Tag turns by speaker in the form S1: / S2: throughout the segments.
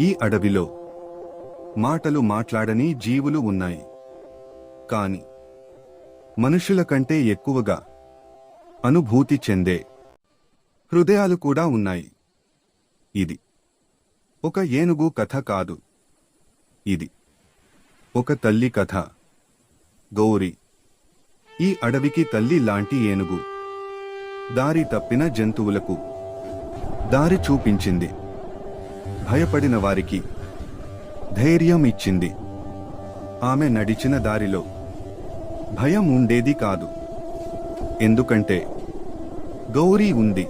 S1: ఈ అడవిలో మాటలు మాట్లాడని జీవులు ఉన్నాయి. కాని మనుషుల కంటే ఎక్కువగా అనుభూతి చెందే హృదయాలు కూడా ఉన్నాయి. ఇది ఒక ఏనుగు కథ కాదు. ఇది ఒక తల్లి కథ. గౌరి ఈ అడవికి తల్లి లాంటి ఏనుగు. దారి తప్పిన జంతువులకు దారి చూపించింది. భయపడిన వారికి ధైర్యం ఇచ్చింది. ఆమె నడిచిన దారిలో భయం ఉండేది కాదు. ఎందుకంటే గౌరీ ఉంది.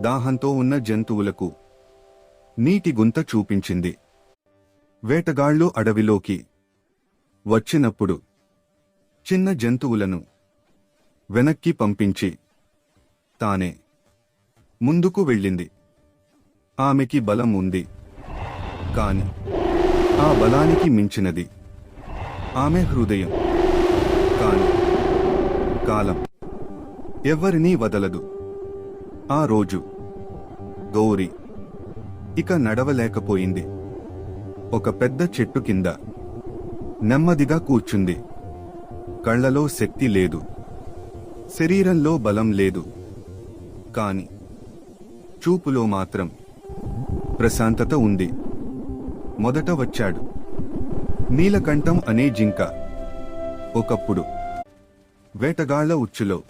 S1: దాహంతో ఉన్న జంతువులకు నీటి గుంత చూపించింది. వేటగాళ్ళు అడవిలోకి వచ్చినప్పుడు చిన్న జంతువులను వెనక్కి పంపించి తానే ముందుకు వెళ్ళింది. ఆమెకి బలం ఉంది. కాని ఆ బలానికి మించినది ఆమె హృదయం. కాని కాలం ఎవరినీ వదలదు. ఆ రోజు గౌరీ ఇక నడవలేకపోయింది. ఒక పెద్ద చెట్టు కింద నెమ్మదిగా కూర్చుంది. కళ్ళలో శక్తి లేదు. శరీరంలో బలం లేదు. కాని చూపులో మాత్రం ప్రశాంతత ఉంది. మొదట వచ్చాడు. నీలకంఠం అనే జింక. ఒకప్పుడు వేటగాళ్ళ ఉచ్చులో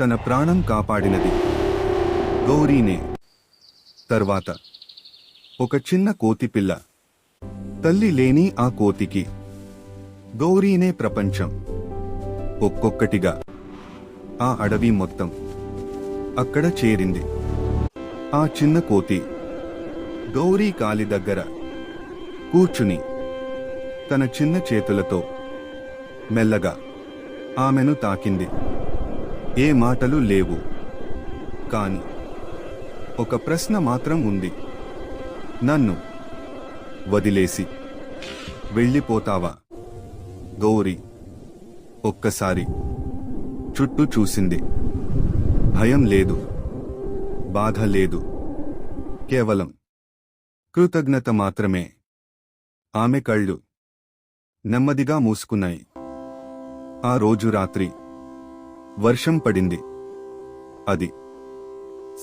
S1: తన ప్రాణం కాపాడినది గౌరీనే. తర్వాత ఒక చిన్న కోతి పిల్ల. తల్లి లేని ఆ కోతికి గౌరీనే ప్రపంచం. ఒక్కొక్కటిగా ఆ అడవి మొత్తం అక్కడ చేరింది. ఆ చిన్న కోతి గౌరీ కాలి దగ్గర కూర్చుని తన చిన్న చేతులతో మెల్లగా ఆమెను తాకింది. ఏ మాటలు లేవు. కాని ఒక ప్రశ్న మాత్రం ఉంది. నన్ను వదిలేసి వెళ్ళిపోతావా? గౌరీ ఒక్కసారి చుట్టూ చూసింది. భయం లేదు. బాధ లేదు. కేవలం కృతజ్ఞత మాత్రమే. ఆమె కళ్ళు నెమ్మదిగా మూసుకున్నాయి. ఆ రోజు రాత్రి వర్షం పడింది. అది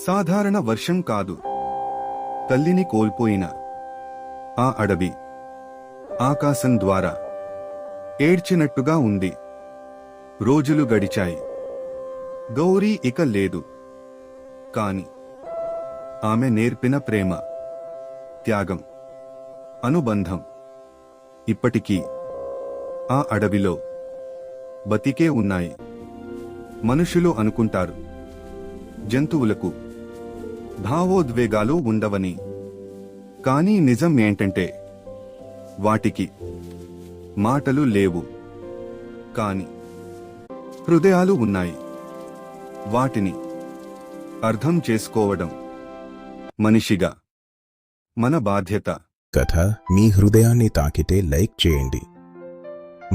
S1: సాధారణ వర్షం కాదు. తల్లిని కోల్పోయిన ఆ అడవి ఆకాశం ద్వారా ఏడ్చినట్టుగా ఉంది. రోజులు గడిచాయి. గౌరీ ఇక లేదు. కాని ఆమె నేర్పిన ప్రేమ త్యాగం అనుబంధం. ఇప్పటికీ ఆ అడవిలో బతికే ఉన్నాయి. మనుషులు అనుకుంటారు జంతువులకు భావోద్వేగాలు ఉండవని. కానీ నిజం ఏంటంటే వాటికి మాటలు లేవు. కాని హృదయాలు ఉన్నాయి. వాటిని అర్థం చేసుకోవడం మనిషిగా మన బాధ్యత.
S2: కథ మీ హృదయాన్ని తాకితే లైక్ చేయండి.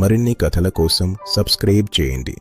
S2: మరిన్ని కథల కోసం సబ్స్క్రైబ్ చేయండి.